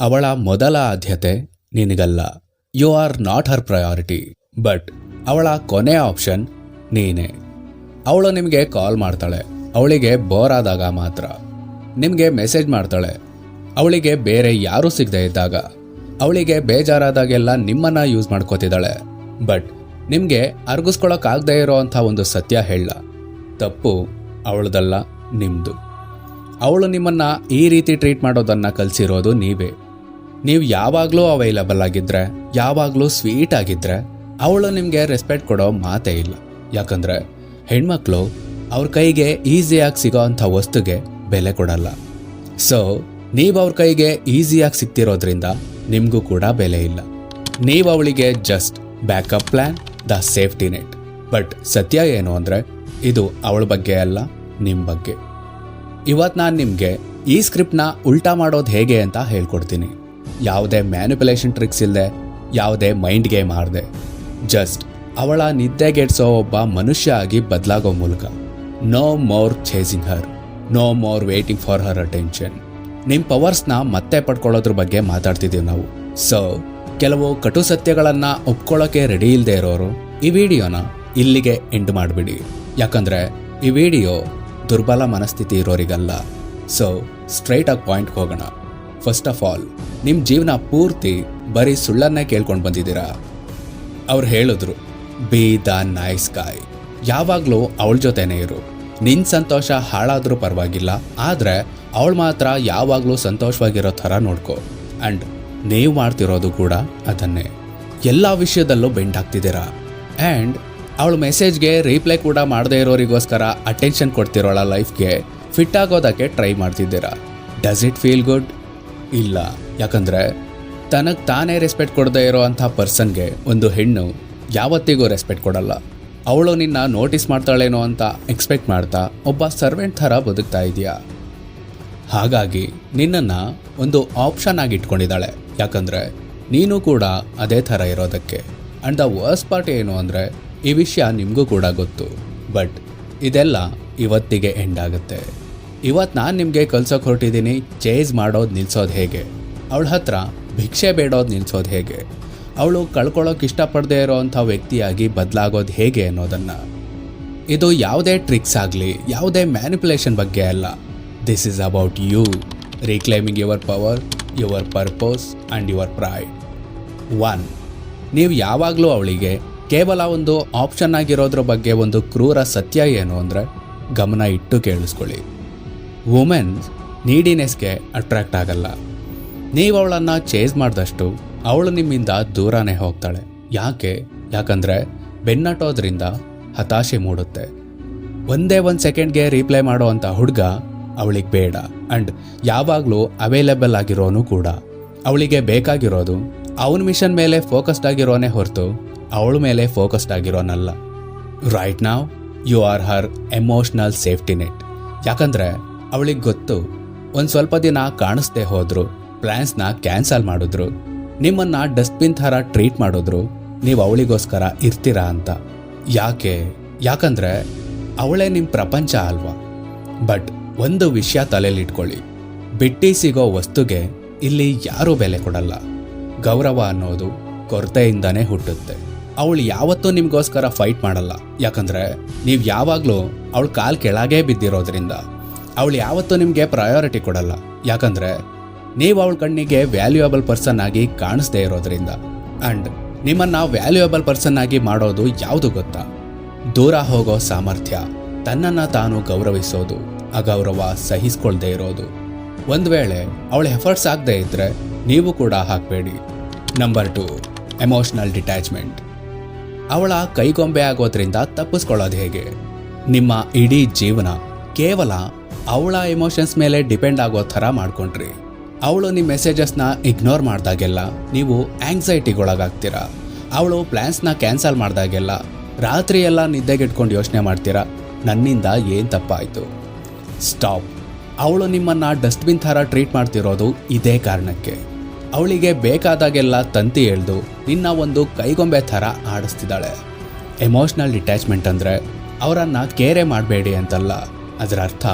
ಅವಳ ಮೊದಲ ಆದ್ಯತೆ ನಿನಗಲ್ಲ. You are not her priority but ಅವಳ ಕೊನೆ ಆಪ್ಷನ್ ನೀನೇ. ಅವಳು ನಿಮಗೆ ಕಾಲ್ ಮಾಡ್ತಾಳೆ. ಅವಳಿಗೆ ಬೋರ್ ಆದಾಗ ಮಾತ್ರ. ನಿಮಗೆ ಮೆಸೇಜ್ ಮಾಡ್ತಾಳೆ. ಅವಳಿಗೆ ಬೇರೆ ಯಾರೂ ಸಿಗದೆ ಇದ್ದಾಗ. ಅವಳಿಗೆ ಬೇಜಾರಾದಾಗೆಲ್ಲ ನಿಮ್ಮನ್ನ ಯೂಸ್ ಮಾಡ್ಕೋತಿದ್ದಾಳೆ. ಬಟ್ ನಿಮಗೆ ಅರ್ಗಿಸ್ಕೊಳಕ್ಕಾಗದೇ ಇರೋ ಅಂಥ ಒಂದು ಸತ್ಯ ಹೇಳ. ತಪ್ಪು ಅವಳದಲ್ಲ ನಿಮ್ಮದು ಅವಳು ನಿಮ್ಮನ್ನು ಈ ರೀತಿ ಟ್ರೀಟ್ ಮಾಡೋದನ್ನು ಕಲಿಸಿರೋದು ನೀವೇ. ನೀವು ಯಾವಾಗಲೂ ಅವೈಲಬಲ್ ಆಗಿದ್ರೆ, ಯಾವಾಗಲೂ ಸ್ವೀಟ್ ಆಗಿದ್ರೆ, ಅವಳು ನಿಮಗೆ ರೆಸ್ಪೆಕ್ಟ್ ಕೊಡೋ ಮಾತೇ ಇಲ್ಲ. ಯಾಕಂದ್ರೆ, ಹೆಣ್ಮಕ್ಳು ಅವ್ರ ಕೈಗೆ ಈಸಿಯಾಗಿ ಸಿಗೋ ಅಂಥ ವಸ್ತುಗೆ ಬೆಲೆ ಕೊಡಲ್ಲ. ಸೊ ನೀವು ಅವ್ರ ಕೈಗೆ ಈಸಿಯಾಗಿ ಸಿಗ್ತಿರೋದ್ರಿಂದ ನಿಮಗೂ ಕೂಡ ಬೆಲೆ ಇಲ್ಲ. ನೀವು ಅವಳಿಗೆ just backup plan the safety net but ಸತ್ಯ ಏನು ಅಂದರೆ, ಇದು ಅವಳ ಬಗ್ಗೆ ಅಲ್ಲ ನಿಮ್ಮ ಬಗ್ಗೆ. ಇವತ್ತು ನಾನು ನಿಮಗೆ ಈ ಸ್ಕ್ರಿಪ್ಟ್ನ ಉಲ್ಟಾ ಮಾಡೋದು ಹೇಗೆ ಅಂತ ಹೇಳ್ಕೊಡ್ತೀನಿ. ಯಾವುದೇ ಮ್ಯಾನಿಪುಲೇಷನ್ ಟ್ರಿಕ್ಸ್ ಇಲ್ಲದೆ ಯಾವುದೇ ಮೈಂಡ್ ಗೇಮ್ ಆಡದೆ. ಜಸ್ಟ್ ಅವಳ ನಿದ್ದೆಗೆಡ್ಸೋ ಒಬ್ಬ ಮನುಷ್ಯ ಆಗಿ ಬದಲಾಗೋ ಮೂಲಕ. No more chasing her no more waiting for her attention ನಿಮ್ಮ ಪವರ್ಸ್ನ ಮತ್ತೆ ಪಡ್ಕೊಳ್ಳೋದ್ರ ಬಗ್ಗೆ ಮಾತಾಡ್ತಿದ್ದೀವಿ ನಾವು. ಸೊ ಕೆಲವು ಕಟು ಸತ್ಯಗಳನ್ನು ಒಪ್ಕೊಳ್ಳೋಕೆ ರೆಡಿ ಇಲ್ಲದೆ ಇರೋರು ಈ ವಿಡಿಯೋನ ಇಲ್ಲಿಗೆ ಎಂಡ್ ಮಾಡಿಬಿಡಿ. ಯಾಕಂದ್ರೆ ಈ ವಿಡಿಯೋ ದುರ್ಬಲ ಮನಸ್ಥಿತಿ ಇರೋರಿಗಲ್ಲ. ಸೊ ಸ್ಟ್ರೈಟ್ ಆಗಿ ಪಾಯಿಂಟ್ಗೆ ಹೋಗೋಣ. ಫಸ್ಟ್ ಆಫ್ ಆಲ್ ನಿಮ್ಮ ಜೀವನ ಪೂರ್ತಿ ಬರೀ ಸುಳ್ಳನ್ನೇ ಕೇಳ್ಕೊಂಡು ಬಂದಿದ್ದೀರಾ? ಅವ್ರು ಹೇಳಿದ್ರು ಬಿ ದ ನೈಸ್ ಗಾಯ್ ಯಾವಾಗಲೂ ಅವಳ ಜೊತೆನೇ ಇರು. ನಿನ್ನ ಸಂತೋಷ ಹಾಳಾದರೂ ಪರವಾಗಿಲ್ಲ, ಆದರೆ ಅವಳು ಮಾತ್ರ ಯಾವಾಗಲೂ ಸಂತೋಷವಾಗಿರೋ ಥರ ನೋಡ್ಕೊ. ಆ್ಯಂಡ್ ನೀವು ಮಾಡ್ತಿರೋದು ಕೂಡ ಅದನ್ನೇ. ಎಲ್ಲ ವಿಷಯದಲ್ಲೂ ಬೆಂಡ್ ಆಗ್ತಿದ್ದೀರಾ? ಆ್ಯಂಡ್ ಅವಳ ಮೆಸೇಜ್ಗೆ ರಿಪ್ಲೈ ಕೂಡ ಮಾಡದೇ ಇರೋರಿಗೋಸ್ಕರ ಅಟೆನ್ಷನ್ ಕೊಡ್ತಿರೋಳ ಲೈಫ್ಗೆ ಫಿಟ್ ಆಗೋದಕ್ಕೆ ಟ್ರೈ ಮಾಡ್ತಿದ್ದೀರಾ? ಡಸ್ ಇಟ್ ಫೀಲ್ ಗುಡ್ ಇಲ್ಲ. ಯಾಕಂದ್ರೆ ತನಗೆ ತಾನೇ ರೆಸ್ಪೆಕ್ಟ್ ಕೊಡದೇ ಇರೋ ಅಂಥ ಪರ್ಸನ್ಗೆ ಒಂದು ಹೆಣ್ಣು ಯಾವತ್ತಿಗೂ ರೆಸ್ಪೆಕ್ಟ್ ಕೊಡಲ್ಲ. ಅವಳು ನಿನ್ನ ನೋಟಿಸ್ ಮಾಡ್ತಾಳೇನೋ ಅಂತ ಎಕ್ಸ್ಪೆಕ್ಟ್ ಮಾಡ್ತಾ ಒಬ್ಬ ಸರ್ವೆಂಟ್ ಥರ ಬದುಕ್ತಾ ಇದೆಯಾ ಹಾಗಾಗಿ ನಿನ್ನನ್ನು ಒಂದು ಆಪ್ಷನ್ ಆಗಿ ಇಟ್ಕೊಂಡಿದ್ದಾಳೆ. ಯಾಕಂದರೆ ನೀನು ಕೂಡ ಅದೇ ಥರ ಇರೋದಕ್ಕೆ. ಆ್ಯಂಡ್ ದ ವರ್ಸ್ಟ್ ಪಾರ್ಟ್ ಏನು ಅಂದರೆ ಈ ವಿಷಯ ನಿಮಗೂ ಕೂಡ ಗೊತ್ತು. ಬಟ್ ಇದೆಲ್ಲ ಇವತ್ತಿಗೆ ಎಂಡ್ ಆಗುತ್ತೆ. ಇವತ್ತು ನಾನು ನಿಮಗೆ ಕಲ್ಸೋಕೆ ಹೊರಟಿದ್ದೀನಿ ಚೇಸ್ ಮಾಡೋದು ನಿಲ್ಸೋದು ಹೇಗೆ? ಅವಳ ಹತ್ರ ಭಿಕ್ಷೆ ಬೇಡೋದು ನಿಲ್ಸೋದು ಹೇಗೆ? ಅವಳು ಕಳ್ಕೊಳ್ಳೋಕೆ ಇಷ್ಟಪಡದೇ ಇರೋವಂಥ ವ್ಯಕ್ತಿಯಾಗಿ ಬದಲಾಗೋದು ಹೇಗೆ ಅನ್ನೋದನ್ನು. ಇದು ಯಾವುದೇ ಟ್ರಿಕ್ಸ್ ಆಗಲಿ, ಯಾವುದೇ ಮ್ಯಾನಿಪುಲೇಷನ್ ಬಗ್ಗೆ ಅಲ್ಲ. This is about you reclaiming your power your purpose and your pride one ನೀವು ಯಾವಾಗಲೂ ಅವಳಿಗೆ ಕೇವಲ ಒಂದು ಆಪ್ಷನ್ ಆಗಿರೋದ್ರ ಬಗ್ಗೆ ಒಂದು ಕ್ರೂರ ಸತ್ಯ ಏನು ಅಂದರೆ ಗಮನ ಇಟ್ಟು ಕೇಳಿಸ್ಕೊಳ್ಳಿ. ವುಮೆನ್ ನೀಡಿನೆಸ್ಗೆ ಅಟ್ರಾಕ್ಟ್ ಆಗಲ್ಲ. ನೀವು ಅವಳನ್ನು ಚೇಸ್ ಮಾಡಿದಷ್ಟು ಅವಳು ನಿಮ್ಮಿಂದ ದೂರನೇ ಹೋಗ್ತಾಳೆ. ಯಾಕೆ? ಯಾಕಂದರೆ ಬೆನ್ನಟ್ಟೋದ್ರಿಂದ ಹತಾಶೆ ಮೂಡುತ್ತೆ. ಒಂದೇ ಒಂದು ಸೆಕೆಂಡ್ಗೆ ರೀಪ್ಲೈ ಮಾಡೋ ಅಂಥ ಹುಡುಗ ಅವಳಿಗೆ ಬೇಡ. ಆ್ಯಂಡ್ ಯಾವಾಗಲೂ ಅವೈಲೇಬಲ್ ಆಗಿರೋನು ಕೂಡ. ಅವಳಿಗೆ ಬೇಕಾಗಿರೋದು ಅವನ ಮಿಷನ್ ಮೇಲೆ ಫೋಕಸ್ಡ್ ಆಗಿರೋನೇ ಹೊರತು ಅವಳ ಮೇಲೆ focused ಆಗಿರೋನಲ್ಲ. Right now you are her emotional safety net ಯಾಕಂದ್ರೆ ಅವಳಿಗೆ ಗೊತ್ತು, ಒಂದು ಸ್ವಲ್ಪ ದಿನ ಕಾಣಿಸ್ದೆ ಹೋದ್ರು ಪ್ಲ್ಯಾನ್ಸ್ನ ಕ್ಯಾನ್ಸಲ್ ಮಾಡಿದ್ರು. ನಿಮ್ಮನ್ನ ಡಸ್ಟ್ಬಿನ್ ಥರ ಟ್ರೀಟ್ ಮಾಡಿದ್ರು, ನೀವು ಅವಳಿಗೋಸ್ಕರ ಇರ್ತೀರಾ ಅಂತ. ಯಾಕೆ, ಯಾಕಂದರೆ ಅವಳೇ ನಿಮ್ಮ ಪ್ರಪಂಚ ಅಲ್ವಾ? ಬಟ್ ಒಂದು ವಿಷಯ ತಲೆಯಲ್ಲಿ ಇಟ್ಕೊಳ್ಳಿ. ಬಿಟ್ಟಿ ಸಿಗೋ ವಸ್ತುಗೆ ಇಲ್ಲಿ ಯಾರೂ ಬೆಲೆ ಕೊಡಲ್ಲ. ಗೌರವ ಅನ್ನೋದು ಕೊರತೆಯಿಂದನೇ ಹುಟ್ಟುತ್ತೆ. ಅವಳು ಯಾವತ್ತೂ ನಿಮಗೋಸ್ಕರ ಫೈಟ್ ಮಾಡಲ್ಲ. ಯಾಕಂದರೆ ನೀವು ಯಾವಾಗಲೂ ಅವಳ ಕಾಲು ಕೆಳಗೇ ಬಿದ್ದಿರೋದ್ರಿಂದ. ಅವಳು ಯಾವತ್ತೂ ನಿಮಗೆ ಪ್ರಯಾರಿಟಿ ಕೊಡಲ್ಲ. ಯಾಕಂದ್ರೆ ನೀವು ಅವಳ ಕಣ್ಣಿಗೆ ವ್ಯಾಲ್ಯೂಯಬಲ್ ಪರ್ಸನ್ ಆಗಿ ಕಾಣಿಸ್ದೇ ಇರೋದ್ರಿಂದ. ಆ್ಯಂಡ್ ನಿಮ್ಮನ್ನ ವ್ಯಾಲ್ಯೂಯಬಲ್ ಪರ್ಸನ್ ಆಗಿ ಮಾಡೋದು ಯಾವುದು ಗೊತ್ತಾ? ದೂರ ಹೋಗೋ ಸಾಮರ್ಥ್ಯ, ತನ್ನನ್ನು ತಾನು ಗೌರವಿಸೋದು, ಅಗೌರವ ಸಹಿಸ್ಕೊಳ್ದೇ ಇರೋದು. ಒಂದು ವೇಳೆ ಅವಳ ಎಫರ್ಟ್ಸ್ ಆಗದೆ ಇದ್ರೆ ನೀವು ಕೂಡ ಹಾಕಬೇಡಿ. ನಂಬರ್ ಟು ಎಮೋಷನಲ್ ಡಿಟ್ಯಾಚ್ಮೆಂಟ್ ಅವಳ ಕೈಗೊಂಬೆ ಆಗೋದ್ರಿಂದ ತಪ್ಪಿಸ್ಕೊಳ್ಳೋದು ಹೇಗೆ? ನಿಮ್ಮ ಇಡೀ ಜೀವನ ಕೇವಲ ಅವಳ ಎಮೋಷನ್ಸ್ ಮೇಲೆ ಡಿಪೆಂಡ್ ಆಗೋ ಥರ ಮಾಡ್ಕೊಂಡ್ರಿ. ಅವಳು ನಿಮ್ಮ ಮೆಸೇಜಸ್ನ ಇಗ್ನೋರ್ ಮಾಡಿದಾಗೆಲ್ಲ ನೀವು ಆಂಗ್ಸೈಟಿಗೊಳಗಾಗ್ತೀರಾ ಅವಳು ಪ್ಲ್ಯಾನ್ಸ್ನ ಕ್ಯಾನ್ಸಲ್ ಮಾಡಿದಾಗೆಲ್ಲ ರಾತ್ರಿ ಎಲ್ಲ ನಿದ್ದೆಗೆಟ್ಕೊಂಡು ಯೋಚನೆ ಮಾಡ್ತೀರಾ? ನನ್ನಿಂದ ಏನು ತಪ್ಪಾಯಿತು? ಸ್ಟಾಪ್ ಅವಳು ನಿಮ್ಮನ್ನು ಡಸ್ಟ್ಬಿನ್ ಥರ ಟ್ರೀಟ್ ಮಾಡ್ತಿರೋದು ಇದೇ ಕಾರಣಕ್ಕೆ. ಅವಳಿಗೆ ಬೇಕಾದಾಗೆಲ್ಲ ತಂತಿ ಎಳೆದು ನಿನ್ನ ಒಂದು ಕೈಗೊಂಬೆ ಥರ ಆಡಿಸ್ತಿದ್ದಾಳೆ. ಎಮೋಷ್ನಲ್ ಡಿಟ್ಯಾಚ್ಮೆಂಟ್ ಅಂದರೆ ಅವರನ್ನು ಕೇರೆ ಮಾಡಬೇಡಿ ಅಂತಲ್ಲ. ಅದರ ಅರ್ಥ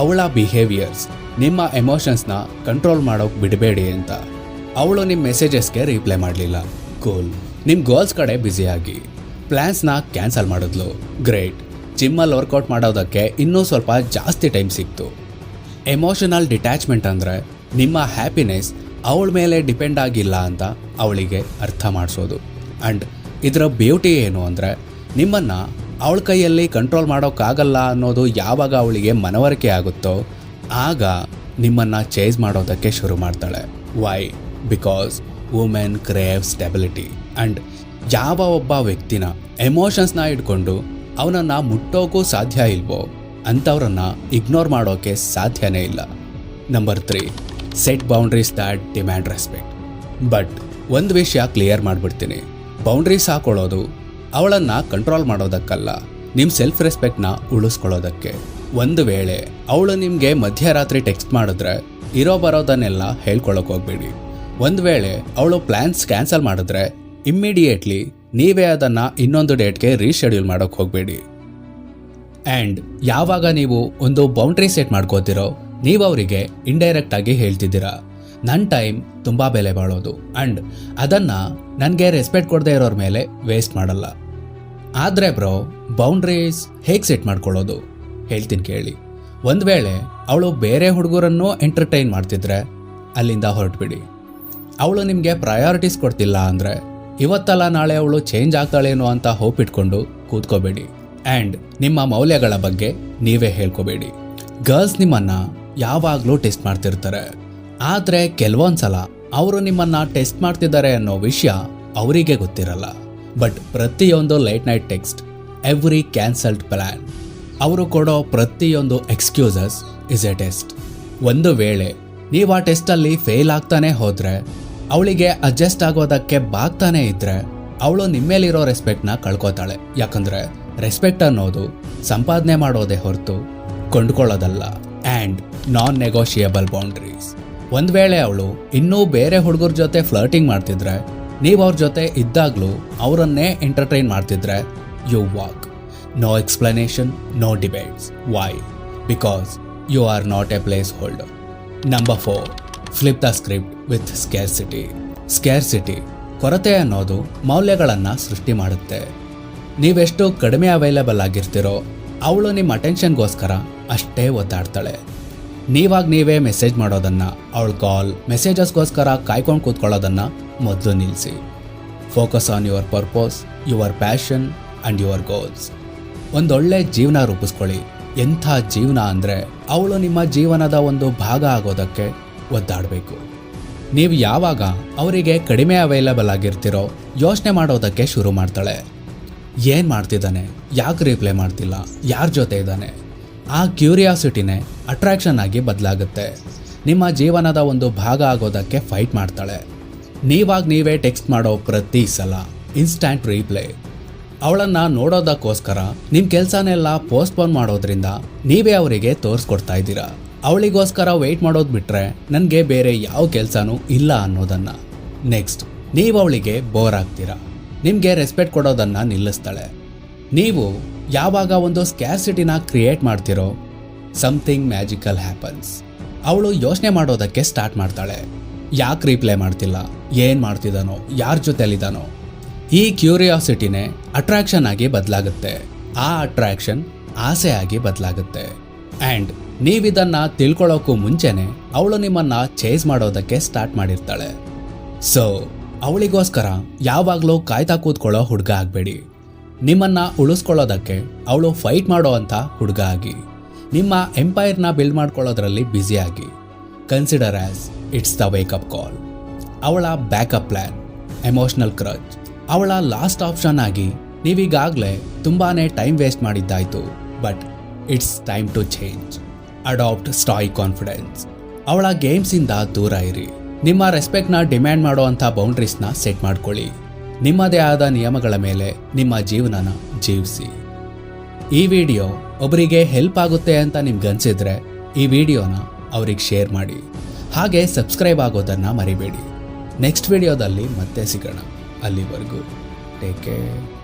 ಅವಳ ಬಿಹೇವಿಯರ್ಸ್ ನಿಮ್ಮ ಎಮೋಷನ್ಸ್ನ ಕಂಟ್ರೋಲ್ ಮಾಡೋಕೆ ಬಿಡಬೇಡಿ ಅಂತ. ಅವಳು ನಿಮ್ಮ ಮೆಸೇಜಸ್ಗೆ ರಿಪ್ಲೈ ಮಾಡಲಿಲ್ಲ. ಕೂಲ್ ನಿಮ್ಮ ಗೋಲ್ಸ್ ಕಡೆ ಬ್ಯುಸಿಯಾಗಿ ಪ್ಲ್ಯಾನ್ಸ್ನ ಕ್ಯಾನ್ಸಲ್ ಮಾಡಿದ್ಲು. ಗ್ರೇಟ್ ಜಿಮ್ಮಲ್ಲಿ ವರ್ಕೌಟ್ ಮಾಡೋದಕ್ಕೆ ಇನ್ನೂ ಸ್ವಲ್ಪ ಜಾಸ್ತಿ ಟೈಮ್ ಸಿಕ್ತು. ಎಮೋಷನಲ್ ಡಿಟ್ಯಾಚ್ಮೆಂಟ್ ಅಂದರೆ ನಿಮ್ಮ ಹ್ಯಾಪಿನೆಸ್ ಅವಳ ಮೇಲೆ ಡಿಪೆಂಡ್ ಆಗಿಲ್ಲ ಅಂತ ಅವಳಿಗೆ ಅರ್ಥ ಮಾಡಿಸೋದು. ಆ್ಯಂಡ್ ಇದರ ಬ್ಯೂಟಿ ಏನು ಅಂದರೆ ನಿಮ್ಮನ್ನು ಅವಳ ಕೈಯಲ್ಲಿ ಕಂಟ್ರೋಲ್ ಮಾಡೋಕ್ಕಾಗಲ್ಲ ಅನ್ನೋದು ಯಾವಾಗ ಅವಳಿಗೆ ಮನವರಿಕೆ ಆಗುತ್ತೋ, ಆಗ ನಿಮ್ಮನ್ನು ಚೇಂಜ್ ಮಾಡೋದಕ್ಕೆ ಶುರು ಮಾಡ್ತಾಳೆ. Why because women crave stability and ಯಾವ ಒಬ್ಬ ವ್ಯಕ್ತಿನ ಎಮೋಷನ್ಸ್ನ ಇಟ್ಕೊಂಡು ಅವನನ್ನು ಮುಟ್ಟೋಕ್ಕೂ ಸಾಧ್ಯ ಇಲ್ವೋ, ಅಂಥವ್ರನ್ನ ಇಗ್ನೋರ್ ಮಾಡೋಕ್ಕೆ ಸಾಧ್ಯನೇ ಇಲ್ಲ. Number three set boundaries that demand respect but ಒಂದು ವಿಷಯ ಕ್ಲಿಯರ್ ಮಾಡಿಬಿಡ್ತೀನಿ. ಬೌಂಡ್ರೀಸ್ ಹಾಕೊಳ್ಳೋದು ಅವಳನ್ನು ಕಂಟ್ರೋಲ್ ಮಾಡೋದಕ್ಕಲ್ಲ ನಿಮ್ಮ ಸೆಲ್ಫ್ ರೆಸ್ಪೆಕ್ಟ್ನ ಉಳಿಸ್ಕೊಳ್ಳೋದಕ್ಕೆ. ಒಂದು ವೇಳೆ ಅವಳು ನಿಮಗೆ ಮಧ್ಯರಾತ್ರಿ ಟೆಕ್ಸ್ಟ್ ಮಾಡಿದ್ರೆ, ಇರೋ ಬರೋದನ್ನೆಲ್ಲ ಹೇಳ್ಕೊಳಕ್ ಹೋಗ್ಬೇಡಿ. ಒಂದು ವೇಳೆ ಅವಳು ಪ್ಲ್ಯಾನ್ಸ್ ಕ್ಯಾನ್ಸಲ್ ಮಾಡಿದ್ರೆ ಇಮ್ಮಿಡಿಯೇಟ್ಲಿ ನೀವೇ ಅದನ್ನು ಇನ್ನೊಂದು ಡೇಟ್ಗೆ ರೀಶೆಡ್ಯೂಲ್ ಮಾಡೋಕ್ಕೆ ಹೋಗಬೇಡಿ. ಆ್ಯಂಡ್ ಯಾವಾಗ ನೀವು ಒಂದು ಬೌಂಡ್ರಿ ಸೆಟ್ ಮಾಡ್ಕೋತಿರೋ, ನೀವು ಅವರಿಗೆ ಇಂಡೈರೆಕ್ಟ್ ಆಗಿ ಹೇಳ್ತಿದ್ದೀರಾ. ನನ್ನ ಟೈಮ್ ತುಂಬ ಬೆಲೆ ಬಾಳೋದು. ಆ್ಯಂಡ್ ಅದನ್ನು ನನಗೆ ರೆಸ್ಪೆಕ್ಟ್ ಕೊಡದೇ ಇರೋರ ಮೇಲೆ ವೇಸ್ಟ್ ಮಾಡಲ್ಲ. ಆದರೆ ಬ್ರೋ ಬೌಂಡ್ರೀಸ್ ಹೇಗೆ ಸೆಟ್ ಮಾಡ್ಕೊಳ್ಳೋದು? ಹೇಳ್ತೀನಿ ಕೇಳಿ. ಒಂದು ವೇಳೆ ಅವಳು ಬೇರೆ ಹುಡುಗರನ್ನು ಎಂಟರ್ಟೈನ್ ಮಾಡ್ತಿದ್ರೆ, ಅಲ್ಲಿಂದ ಹೊರಟ್ಬಿಡಿ. ಅವಳು ನಿಮಗೆ ಪ್ರಯಾರಿಟೀಸ್ ಕೊಡ್ತಿಲ್ಲ ಅಂದರೆ, ಇವತ್ತಲ್ಲ ನಾಳೆ ಅವಳು ಚೇಂಜ್ ಆಗ್ತಾಳೇನೋ ಅಂತ ಹೋಪ್ ಇಟ್ಕೊಂಡು ಕೂತ್ಕೋಬೇಡಿ. ಆ್ಯಂಡ್ ನಿಮ್ಮ ಮೌಲ್ಯಗಳ ಬಗ್ಗೆ ನೀವೇ ಹೇಳ್ಕೋಬೇಡಿ. ಗರ್ಲ್ಸ್ ನಿಮ್ಮನ್ನು ಯಾವಾಗಲೂ ಟೆಸ್ಟ್ ಮಾಡ್ತಿರ್ತಾರೆ. ಆದರೆ ಕೆಲವೊಂದು ಸಲ ಅವರು ನಿಮ್ಮನ್ನು ಟೆಸ್ಟ್ ಮಾಡ್ತಿದ್ದಾರೆ ಅನ್ನೋ ವಿಷಯ ಅವರಿಗೆ ಗೊತ್ತಿರಲ್ಲ. ಬಟ್ ಪ್ರತಿಯೊಂದು late night text every cancelled plan ಅವರು ಕೊಡೋ ಪ್ರತಿಯೊಂದು ಎಕ್ಸ್ಕ್ಯೂಸಸ್ ಇಸ್ ಎ ಟೆಸ್ಟ್ ಒಂದು ವೇಳೆ ನೀವು ಆ ಟೆಸ್ಟಲ್ಲಿ ಫೇಲ್ ಆಗ್ತಾನೆ ಹೋದರೆ, ಅವಳಿಗೆ ಅಡ್ಜಸ್ಟ್ ಆಗೋದಕ್ಕೆ ಬಾಗ್ತಾನೆ ಇದ್ರೆ, ಅವಳು ನಿಮ್ಮೇಲಿರೋ ರೆಸ್ಪೆಕ್ಟ್ನ ಕಳ್ಕೊತಾಳೆ. ಯಾಕಂದರೆ ರೆಸ್ಪೆಕ್ಟ್ ಅನ್ನೋದು ಸಂಪಾದನೆ ಮಾಡೋದೇ ಹೊರತು ಕೊಂಡ್ಕೊಳ್ಳೋದಲ್ಲ ಆ್ಯಂಡ್ ನಾನ್ ನೆಗೋಷಿಯಬಲ್ ಬೌಂಡ್ರೀಸ್ ಒಂದು ವೇಳೆ ಅವಳು ಇನ್ನೂ ಬೇರೆ ಹುಡುಗರ ಜೊತೆ ಫ್ಲರ್ಟಿಂಗ್ ಮಾಡ್ತಿದ್ರೆ ನೀವು ಅವ್ರ ಜೊತೆ ಇದ್ದಾಗಲೂ ಅವರನ್ನೇ ಎಂಟರ್ಟೈನ್ ಮಾಡ್ತಿದ್ರೆ you walk no explanation no debates why because you are not a placeholder number four flip the script with scarcity scarcity ಕೊರತೆ ಅನ್ನೋದು ಮೌಲ್ಯಗಳನ್ನು ಸೃಷ್ಟಿ ಮಾಡುತ್ತೆ. ನೀವೆಷ್ಟು ಕಡಿಮೆ ಅವೈಲೇಬಲ್ ಆಗಿರ್ತೀರೋ, ಅವಳು ನಿಮ್ಮ ಅಟೆನ್ಷನ್ಗೋಸ್ಕರ ಅಷ್ಟೇ ಒದ್ದಾಡ್ತಾಳೆ. ನೀವಾಗ ನೀವೇ ಮೆಸೇಜ್ ಮಾಡೋದನ್ನ, ಅವಳ ಕಾಲ್ ಮೆಸೇಜಸ್ಗೋಸ್ಕರ ಕಾಯ್ಕೊಂಡು ಕೂತ್ಕೊಳ್ಳೋದನ್ನ ಮೊದಲು ನಿಲ್ಲಿಸಿ focus on your purpose your passion and your goals ಒಂದೊಳ್ಳೆ ಜೀವನ ರೂಪಿಸ್ಕೊಳ್ಳಿ. ಎಂಥ ಜೀವನ ಅಂದರೆ ಅವಳು ನಿಮ್ಮ ಜೀವನದ ಒಂದು ಭಾಗ ಆಗೋದಕ್ಕೆ ಒದ್ದಾಡಬೇಕು. ನೀವು ಯಾವಾಗ ಅವರಿಗೆ ಕಡಿಮೆ ಅವೈಲೇಬಲ್ ಆಗಿರ್ತಿರೋ ಯೋಚನೆ ಮಾಡೋದಕ್ಕೆ ಶುರು ಮಾಡ್ತಾಳೆ. ಏನು ಮಾಡ್ತಿದ್ದಾನೆ? ಯಾಕೆ ರಿಪ್ಲೈ ಮಾಡ್ತಿಲ್ಲ? ಯಾರ ಜೊತೆ ಇದ್ದಾನೆ? ಆ ಕ್ಯೂರಿಯಾಸಿಟಿನೇ ಅಟ್ರಾಕ್ಷನ್ ಆಗಿ ಬದಲಾಗುತ್ತೆ. ನಿಮ್ಮ ಜೀವನದ ಒಂದು ಭಾಗ ಆಗೋದಕ್ಕೆ ಫೈಟ್ ಮಾಡ್ತಾಳೆ. ನೀವಾಗ ನೀವೇ ಟೆಕ್ಸ್ಟ್ ಮಾಡೋ ಪ್ರತಿ ಸಲ ಇನ್ಸ್ಟ್ಯಾಂಟ್ ರೀಪ್ಲೈ ಅವಳನ್ನು ನೋಡೋದಕ್ಕೋಸ್ಕರ ನಿಮ್ಮ ಕೆಲಸನೆಲ್ಲ ಪೋಸ್ಟ್ಪೋನ್ ಮಾಡೋದ್ರಿಂದ ನೀವೇ ಅವರಿಗೆ ತೋರಿಸ್ಕೊಡ್ತಾ ಇದ್ದೀರಾ. ಅವಳಿಗೋಸ್ಕರ ವೆಯ್ಟ್ ಮಾಡೋದು ಬಿಟ್ಟರೆ ನನಗೆ ಬೇರೆ ಯಾವ ಕೆಲಸನೂ ಇಲ್ಲ ಅನ್ನೋದನ್ನು. ನೆಕ್ಸ್ಟ್ ನೀವು ಅವಳಿಗೆ ಬೋರ್ ಆಗ್ತೀರಾ. ನಿಮಗೆ ರೆಸ್ಪೆಕ್ಟ್ ಕೊಡೋದನ್ನು ನಿಲ್ಲಿಸ್ತಾಳೆ. ನೀವು ಯಾವಾಗ ಒಂದು ಸ್ಕ್ಯಾಸಿಟಿನ ಕ್ರಿಯೇಟ್ ಮಾಡ್ತಿರೋ? ಸಮಥಿಂಗ್ ಮ್ಯಾಜಿಕಲ್ ಹ್ಯಾಪನ್ಸ್ ಅವಳು ಯೋಚನೆ ಮಾಡೋದಕ್ಕೆ ಸ್ಟಾರ್ಟ್ ಮಾಡ್ತಾಳೆ. ಯಾಕೆ ರಿಪ್ಲೈ ಮಾಡ್ತಿಲ್ಲ? ಏನು ಮಾಡ್ತಿದ್ದಾನೋ? ಯಾರ ಜೊತೆಲಿದ್ದಾನೋ ಈ ಕ್ಯೂರಿಯಾಸಿಟಿನೇ ಅಟ್ರಾಕ್ಷನ್ ಆಗಿ ಬದಲಾಗುತ್ತೆ. ಆ ಅಟ್ರಾಕ್ಷನ್ ಆಸೆ ಆಗಿ ಬದಲಾಗುತ್ತೆ. ಆ್ಯಂಡ್ ನೀವಿದನ್ನು ತಿಳ್ಕೊಳ್ಳೋಕ್ಕೂ ಮುಂಚೆನೆ ಅವಳು ನಿಮ್ಮನ್ನು ಚೇಸ್ ಮಾಡೋದಕ್ಕೆ ಸ್ಟಾರ್ಟ್ ಮಾಡಿರ್ತಾಳೆ. ಸೊ ಅವಳಿಗೋಸ್ಕರ ಯಾವಾಗಲೂ ಕಾಯ್ತಾ ಕೂತ್ಕೊಳ್ಳೋ ಹುಡುಗ ಆಗಬೇಡಿ. ನಿಮ್ಮನ್ನ ಉಳಿಸ್ಕೊಳ್ಳೋದಕ್ಕೆ ಅವಳು ಫೈಟ್ ಮಾಡೋ ಅಂಥ ಹುಡುಗ ಆಗಿ. ನಿಮ್ಮ ಎಂಪೈರ್ನ ಬಿಲ್ಡ್ ಮಾಡ್ಕೊಳ್ಳೋದ್ರಲ್ಲಿ ಬ್ಯುಸಿಯಾಗಿ consider as it's the wake up call ಅವಳ ಬ್ಯಾಕಪ್ ಪ್ಲ್ಯಾನ್ ಎಮೋಷ್ನಲ್ ಕ್ರಚ್ ಅವಳ ಲಾಸ್ಟ್ ಆಪ್ಷನ್ ಆಗಿ ನೀವೀಗಾಗಲೇ ತುಂಬಾ time waste ಮಾಡಿದ್ದಾಯಿತು but it's time to change adapt stay confidence ಅವಳ ಗೇಮ್ಸಿಂದ ದೂರ ಇರಿ. ನಿಮ್ಮ ರೆಸ್ಪೆಕ್ಟ್ನ ಡಿಮ್ಯಾಂಡ್ ಮಾಡುವಂಥ ಬೌಂಡ್ರೀಸ್ನ ಸೆಟ್ ಮಾಡ್ಕೊಳ್ಳಿ. ನಿಮ್ಮದೇ ಆದ ನಿಯಮಗಳ ಮೇಲೆ ನಿಮ್ಮ ಜೀವನನ ಜೀವಿಸಿ. ಈ ವಿಡಿಯೋ ಒಬ್ಬರಿಗೆ ಹೆಲ್ಪ್ ಆಗುತ್ತೆ ಅಂತ ನಿಮ್ಗೆ ಅನ್ಸಿದ್ರೆ ಈ ವಿಡಿಯೋನ ಅವ್ರಿಗೆ ಶೇರ್ ಮಾಡಿ. ಹಾಗೆ ಸಬ್ಸ್ಕ್ರೈಬ್ ಆಗೋದನ್ನು ಮರಿಬೇಡಿ. ನೆಕ್ಸ್ಟ್ ವಿಡಿಯೋದಲ್ಲಿ ಮತ್ತೆ ಸಿಗೋಣ. ಅಲ್ಲಿವರೆಗೂ ಟೇಕ್ ಕೇರ್.